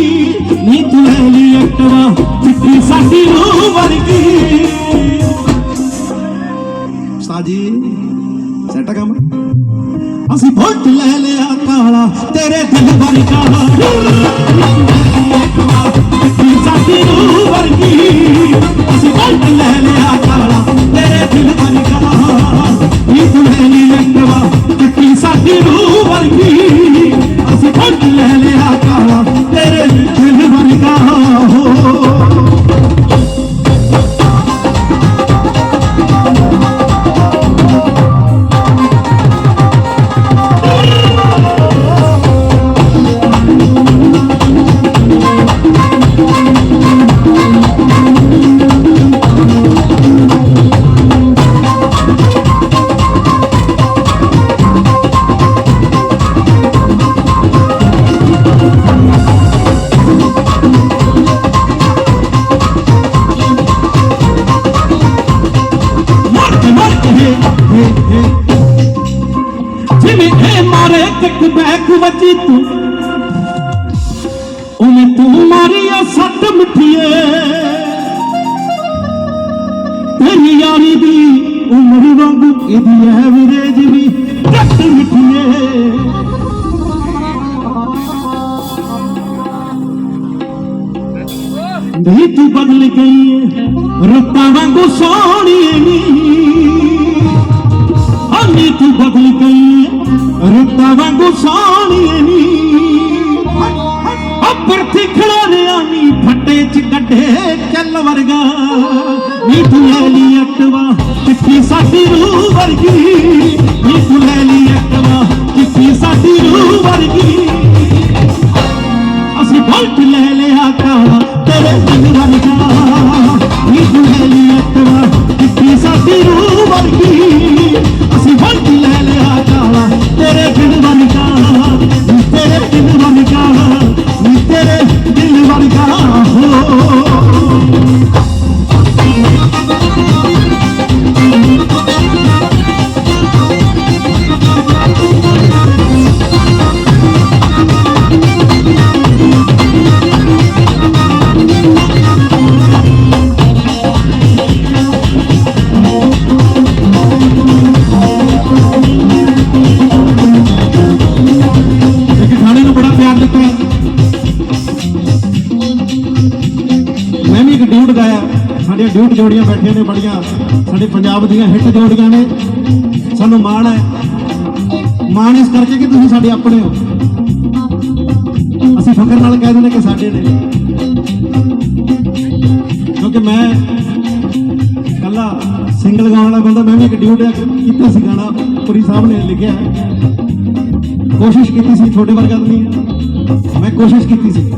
ਨੀ ਤੂੰ ਲੈ ਲਈ ਐਕਟਵਾ ਚਿੱਟੀ ਵਰਗੀ ਸਾਜੀ ਸੈਟਾ ਕੰਮ? ਅਸੀਂ ਬੁੱਟ ਲੈ ਲਿਆ ਕਾਲਾ, ਤੇਰੇ ਦਿਲ ਵਰਗਾ ਸਾਡੀ ਰੂਹ ਵਰਗੀ ਅਸੀਂ ਬੁੱਟ ਲੈ ਲਿਆ ਕਾਲਾ, ਤੇਰੇ ਦਿਲ ਵਰਗਾ ਨੀ ਤੂੰ ਲੈ ਲਈ ਐਕਟਵਾ ਚਿੱਟੀ ਸਾਡੀ ਰੂਹ ਵਰਗੀ ਮਾਰੇ ਕਿੱਕ ਬੈਕ ਵੱਜੀ ਤੂੰ। ਉਹਨੇ ਤੂੰ ਮਾਰੀ ਆ ਸੱਟ ਮਿੱਠੀਏ ਤੇਰੀ ਯਾਰੀ ਦੀ ਉਮਰ ਵਾਂਗੂ ਇਹਦੀ ਐਵਰੇਜ ਵੀ ਘੱਟ ਮਿੱਠੀਏ ਨਹੀਂ ਤੂੰ ਬਦਲ ਗਈ। ਰੁੱਤਾਂ ਵਾਂਗੂ ਸੋਹਣੀ ਨੀ। ਅੱਪਰ ਤਿਖੜਾ ਰਿਆ ਨੀ, ਫੱਟੇ ਚ ਕੱਢੇ ਚੱਲ ਵਰਗਾ। ਨੀ ਤੂੰ ਲੈ ਲਈ ਅਟਵਾ ਚਿੱਠੀ ਸਾਡੀ ਰੂਹ ਵਰਗੀ। ਨੀ ਤੂੰ ਲੈ ਲਈ ਅਟਵਾ ਚਿੱਠੀ ਸਾਡੀ ਰੂਹ ਵਰਗੀ। ਅਸੀਂ ਬੁਲਟ ਲੈ ਲਿਆ ਕਾਲਾ ਸਾਡੀਆਂ ਡਿਊਟ ਜੋੜੀਆਂ ਬੈਠੀਆਂ ਨੇ ਬੜੀਆਂ। ਸਾਡੇ ਪੰਜਾਬ ਦੀਆਂ ਹਿੱਟ ਜੋੜੀਆਂ ਨੇ। ਸਾਨੂੰ ਮਾਣ ਹੈ। ਮਾਣ ਇਸ ਕਰਕੇ ਕਿ ਤੁਸੀਂ ਸਾਡੇ ਆਪਣੇ ਹੋ। ਅਸੀਂ ਫਖਰ ਨਾਲ ਕਹਿ ਦਿੰਦੇ ਕਿ ਸਾਡੇ ਨੇ। ਕਿਉਂਕਿ ਮੈਂ ਕੱਲਾ ਸਿੰਗਲ ਗਾਉਣ ਵਾਲਾ ਬੰਦਾ, ਮੈਂ ਵੀ ਇੱਕ ਡਿਊਟ ਕੀਤਾ ਸੀ ਗਾਣਾ ਪੁਰੀ ਸਾਹਿਬ ਨੇ ਲਿਖਿਆ ਕੋਸ਼ਿਸ਼ ਕੀਤੀ ਸੀ, ਤੁਹਾਡੇ ਵਰਗਾ ਨਹੀਂ ਮੈਂ ਕੋਸ਼ਿਸ਼ ਕੀਤੀ ਸੀ।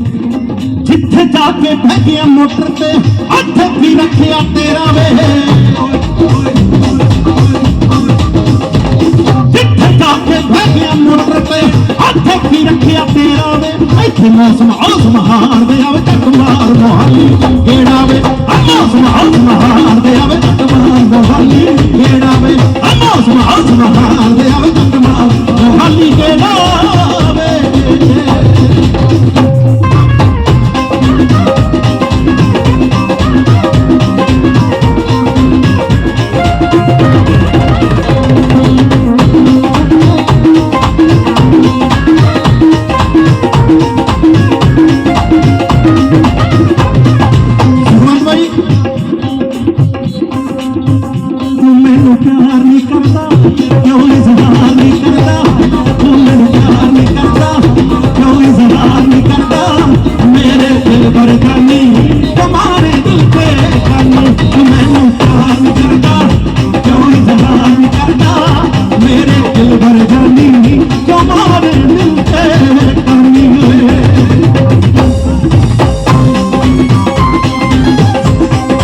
ਜਿੱਥੇ ਜਾ ਕੇ ਬਹਿ ਮੋਟਰ ਤੇ, ਹੱਥ ਵੀ ਰੱਖਿਆ ਤੇਰਾ ਵੇ। ਜਿੱਥੇ ਜਾ ਕੇ ਬਹਿ ਗਿਆ ਮੋਟਰ ਤੇ, ਹੱਥ ਵੀ ਰੱਖਿਆ ਤੇਰਾ ਵੇ। ਇੱਥੇ ਮੌਸਮ ਔਸਮ ਨਹੀਂ